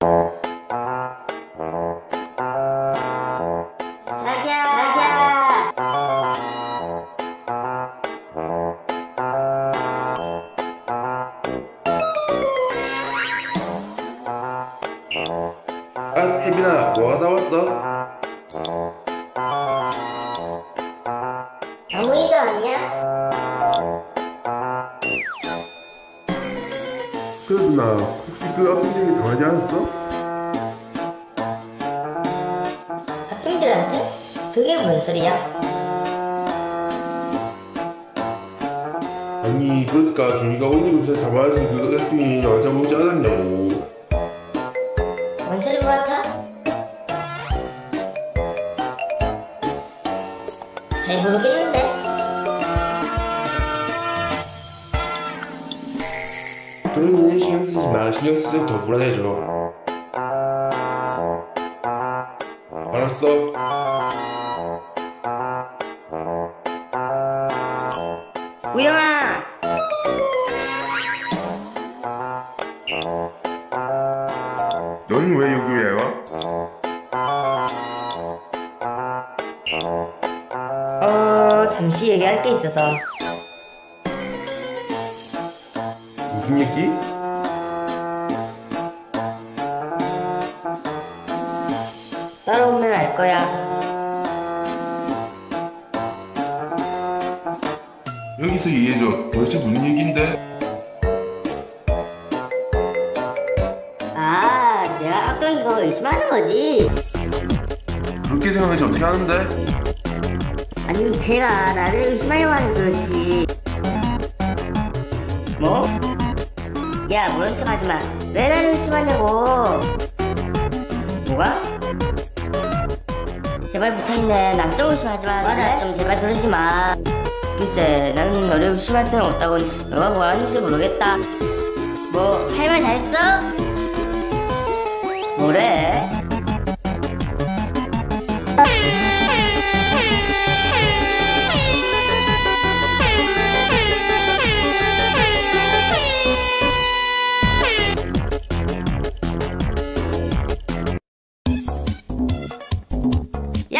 자 그 얘기 당하지 않았어? 학생들한테? 그게 뭔 소리야? 아니, 그러니까 준이가 오늘 요새 잡아야지 그 애핑이 안 잡아오지 않았냐고. 신경 쓰면 더 불안해져. 알았어. 우영아! 너는 왜 여기 와? 어, 잠시 얘기할 게 있어서. 무슨 얘기? 거야. 여기서 이해해줘. 도대체 무슨 얘기인데? 아, 내가 악동인 거 의심하는 거지. 그렇게 생각하지 어떻게 하는데? 아니, 제가 나를 의심하려고 하는 그렇지. 뭐? 야, 모른 척 하지 마. 왜 나를 의심하냐고. 뭐가? 제발 붙어있네. 남쪽 의심하지 마. 맞아, 좀 제발 그러지 마. 글쎄, 나는 너를 의심할 데는 없다고 너가 뭐라는지 모르겠다. 뭐, 할 말 다 했어? 뭐래?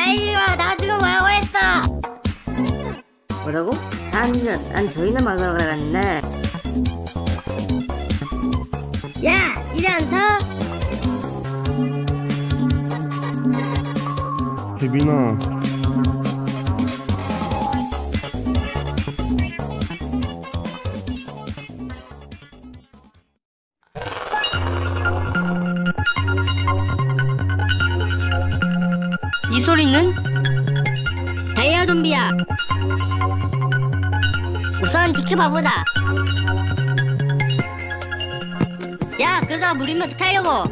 야 이리 와! 나 지금 뭐라고 했어! 뭐라고? 난, 난 저희는 말하러 그랬네 야! 이리 안 서? 혜빈아. 이 소리는? 다이아 좀비야. 우선 지켜봐보자. 야 그러다 물이면 어떡하려고.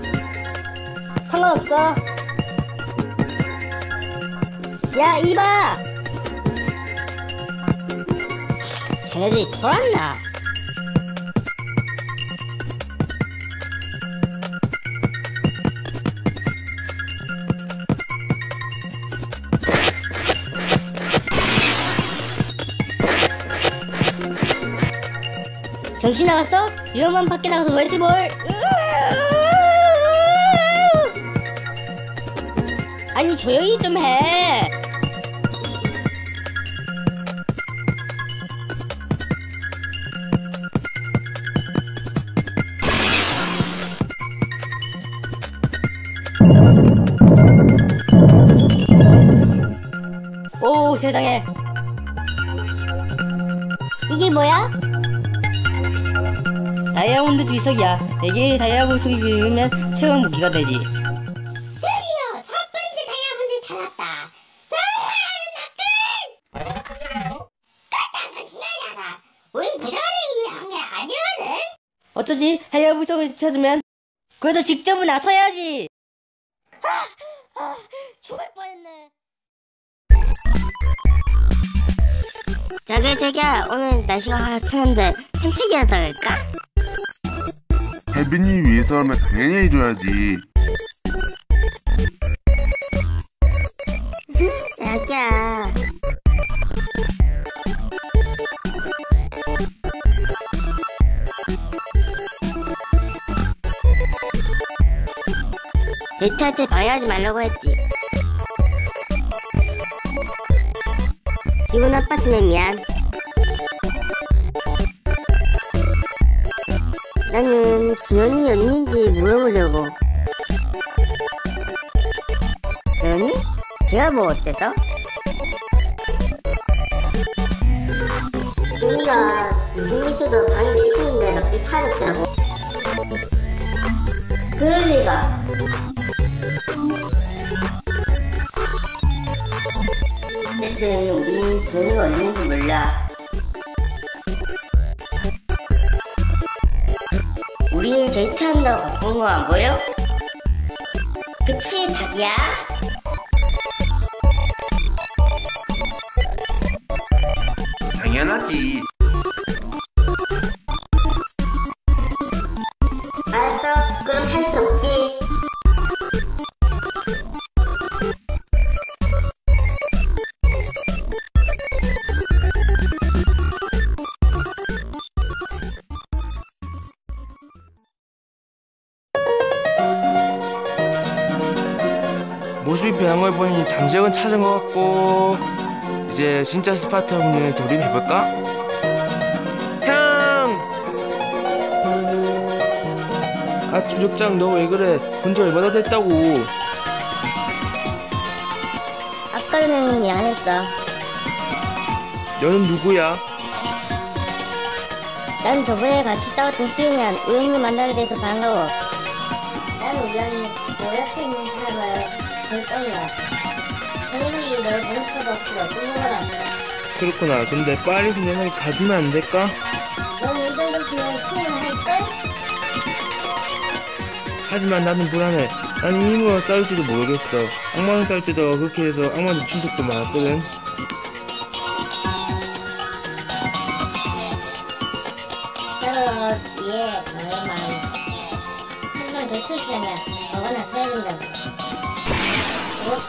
상관없어. 야 이봐. 쟤네들이 돌았나 정신 나갔어? 위험한 밖에 나가서 뭐 했지 뭘? 아니 조용히 좀 해. 오 세상에 이게 뭐야? 다이아몬드 주석이야. 내게 다이아 보석이 비우면 최강 무기가 되지. 드디어 첫 번째 다이아몬드 찾았다. 정말 아름답군! 지나잖아. 우린 부자를 위한 게 아니거든. 어쩌지? 다이아 보석을 찾으면 그래도 직접은 나서야지. 죽을 뻔했네. 자기야 자기야 오늘 날씨가 화창한데 산책이라도 할까? 혜빈이 위해서라면 당연히 해줘야지. 자기야 때 방해하지 말라고 했지. 기분 나빴으면 미안. 나는 지연이 어디 있는지 물어보려고. 지연이? 걔가 뭐 어때서? 지연이가 무슨 일수도 방에 있었는데 넋이 사라졌더라고. 그럴 리가. 어쨌든 우린 지연이가 어디 있는지 몰라. 데이트한다고 거안 보여? 그치 자기야? 당연하지. 모습이 변한 걸 보니 잠재력은 찾은 것 같고 이제 진짜 스파트 없는 돌입해볼까? 형! 아 주력장 너 왜 그래 본지 얼마나 됐다고 아까는 미안했어 너는 누구야? 난 저번에 같이 싸웠던 수영이랑 우연히 만나게 돼서 반가워 난 우연히 너 옆에 있는 사람을 그 거라 그렇구나 근데 파리 그냥 가주면 안 될까? 넌 이 정도 기회에 충분할걸? 하지만 나는 불안해 난 힘으로 싸울지도 모르겠어 악마랑 싸울 때도 그렇게 해서 준 적도 많았거든 나도 얘 강해만 하지만 대표 시간이야 너가 나서야 된다고 좀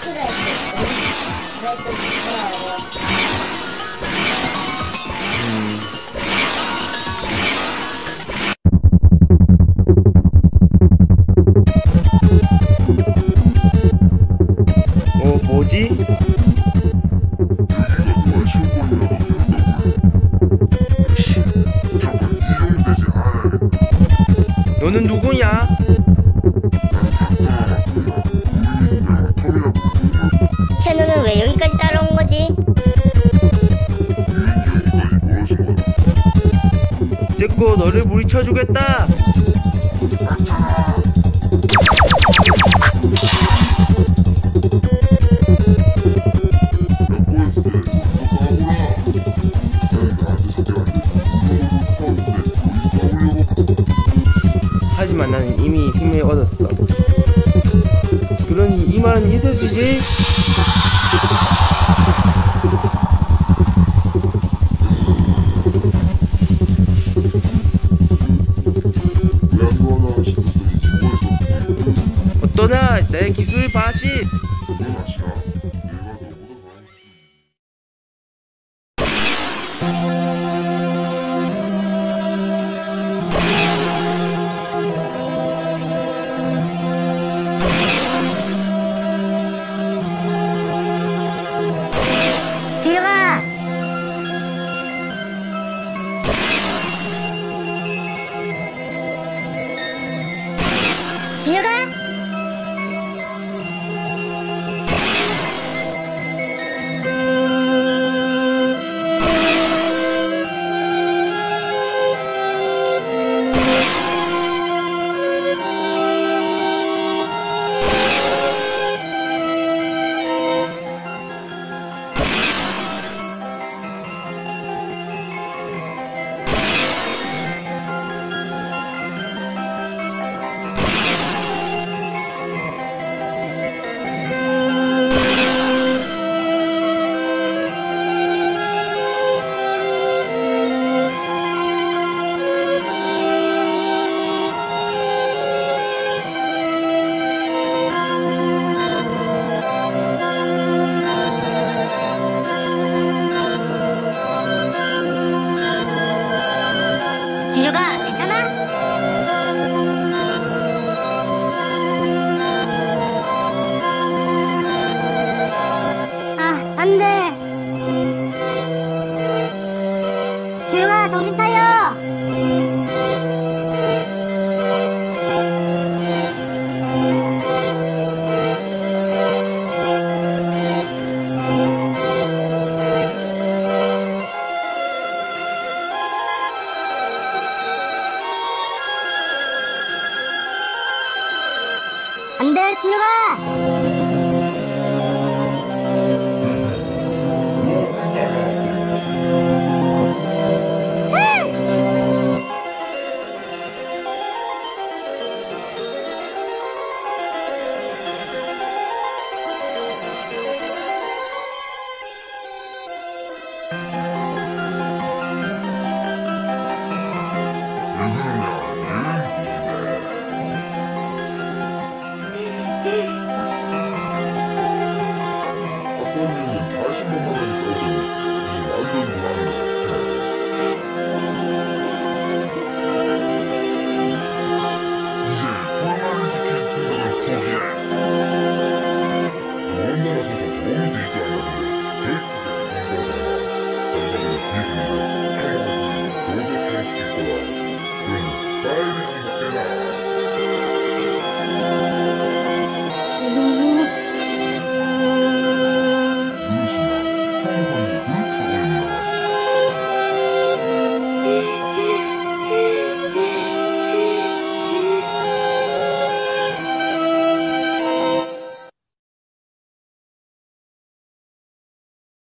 돌아오고 어? 너는 누구냐? 채널은 왜 여기까지 따라온 거지? 됐고 너를 물리쳐주겠다 하지만 나는 이미 힘을 얻었어 그러니 이 말은